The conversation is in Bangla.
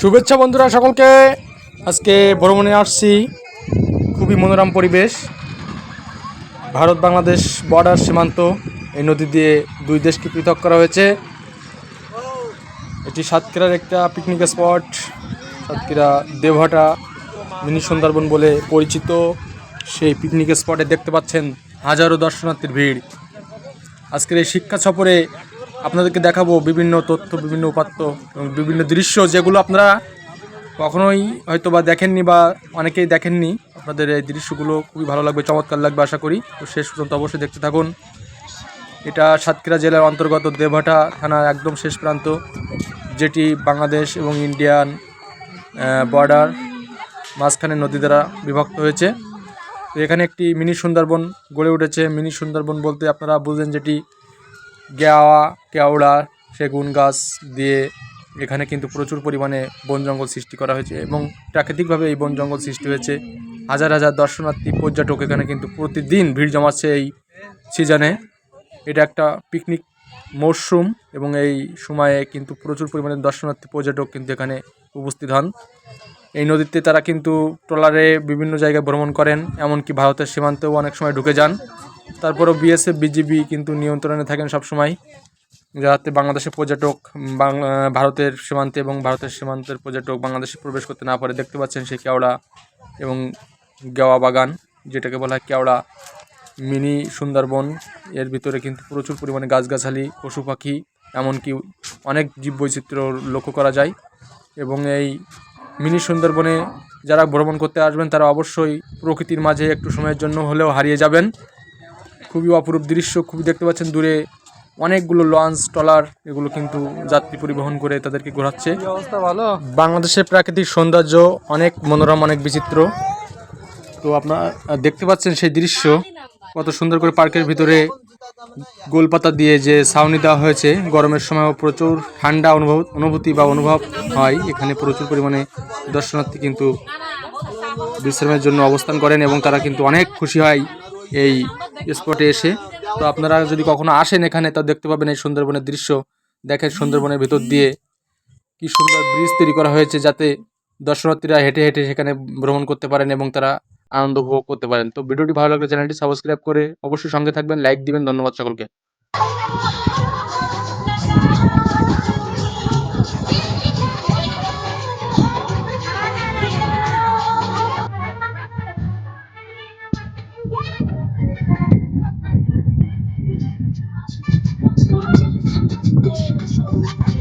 শুভেচ্ছা বন্ধুরা সকলকে। আজকে ভ্রমণে আসছি। খুবই মনোরম পরিবেশ। ভারত বাংলাদেশ বর্ডার সীমান্ত, এই নদী দিয়ে দুই দেশকে পৃথক করা হয়েছে। এটি সাতক্ষীরার একটা পিকনিক স্পট সাতক্ষীরা দেবহাটা মিনি সুন্দরবন বলে পরিচিত। সেই পিকনিক স্পটে দেখতে পাচ্ছেন হাজারো দর্শনার্থীর ভিড়। আজকের এই শিক্ষা সফরে আপনাদেরকে দেখাবো বিভিন্ন তথ্য, বিভিন্ন উপাত্ত, এবং বিভিন্ন দৃশ্য যেগুলো আপনারা কখনোই হয়তো বা দেখেননি বা অনেকেই দেখেননি। আপনাদের এই দৃশ্যগুলো খুবই ভালো লাগবে, চমৎকার লাগবে আশা করি। তো শেষ পর্যন্ত অবশ্যই দেখতে থাকুন। এটা সাতক্ষীরা জেলার অন্তর্গত দেভাটা থানার একদম শেষ প্রান্ত, যেটি বাংলাদেশ এবং ইন্ডিয়ান বর্ডার মাঝখানে নদী দ্বারা বিভক্ত হয়েছে। তো এখানে একটি মিনি সুন্দরবন গড়ে উঠেছে। মিনি সুন্দরবন বলতে আপনারা বুঝলেন যেটি গেওয়া কেওড়া, সেগুন গাছ দিয়ে এখানে কিন্তু প্রচুর পরিমাণে বন জঙ্গল সৃষ্টি করা হয়েছে এবং প্রাকৃতিকভাবে এই বন জঙ্গল সৃষ্টি হয়েছে। হাজার হাজার দর্শনার্থী, পর্যটক এখানে কিন্তু প্রতিদিন ভিড় জমাচ্ছে এই সিজনে। এটা একটা পিকনিক মরশুম এবং এই সময়ে কিন্তু প্রচুর পরিমাণে দর্শনার্থী, পর্যটক কিন্তু এখানে উপস্থিত হন। এই নদীতে তারা কিন্তু ট্রলারে বিভিন্ন জায়গায় ভ্রমণ করেন, এমনকি ভারতের সীমান্তেও অনেক সময় ঢুকে যান। তারপরও বিএসএফ, বিজিবি কিন্তু নিয়ন্ত্রণে থাকেন সবসময়। যাতে বাংলাদেশের পর্যটক ভারতের সীমান্তে এবং ভারতের সীমান্তের পর্যটক বাংলাদেশে প্রবেশ করতে না পারে। দেখতে পাচ্ছেন সেই কেওড়া এবং গেওয়া বাগান, যেটাকে বলা হয় কেওড়া মিনি সুন্দরবন। এর ভিতরে কিন্তু প্রচুর পরিমাণে গাছগাছালি, পশু পাখি, এমনকি অনেক জীববৈচিত্র্য লক্ষ্য করা যায়। এবং এই মিনি সুন্দরবনে যারা ভ্রমণ করতে আসবেন, তারা অবশ্যই প্রকৃতির মাঝে একটু সময়ের জন্য হলেও হারিয়ে যাবেন। খুবই অপরূপ দৃশ্য খুবই দেখতে পাচ্ছেন দূরে অনেকগুলো লঞ্চ ট্রলার এগুলো কিন্তু যাত্রী পরিবহন করে তাদেরকে ঘোরাচ্ছে। ভালো? বাংলাদেশের প্রাকৃতিক সৌন্দর্য অনেক মনোরম অনেক বিচিত্র। তো আপনারা দেখতে পাচ্ছেন সেই দৃশ্য কত সুন্দর করে পার্কের ভিতরে গোলপাতা দিয়ে যে ছাউনি দেওয়া হয়েছে। গরমের সময়ও প্রচুর ঠান্ডা অনুভব অনুভূতি বা অনুভব হয়। এখানে প্রচুর পরিমাণে দর্শনার্থী কিন্তু বিশ্রামের জন্য অবস্থান করেন এবং তারা কিন্তু অনেক খুশি হয়। এই স্পটে এসে। তো আপনারা যদি কখনো আসেন এখানে, তো দেখতে পাবেন এই সুন্দরবনের দৃশ্য। দেখেন সুন্দরবনের ভিতর দিয়ে কি সুন্দর ব্রিজ তৈরি করা হয়েছে যাতে দর্শনার্থীরা হেঁটে হেঁটে সেখানে ভ্রমণ করতে পারেন এবং তারা আনন্দ উপভোগ করতে পারেন। তো ভিডিওটি ভালো লাগলে চ্যানেলটি সাবস্ক্রাইব করে অবশ্যই সঙ্গে থাকবেন, লাইক দিবেন, ধন্যবাদ সকলকে। তুই Thank you.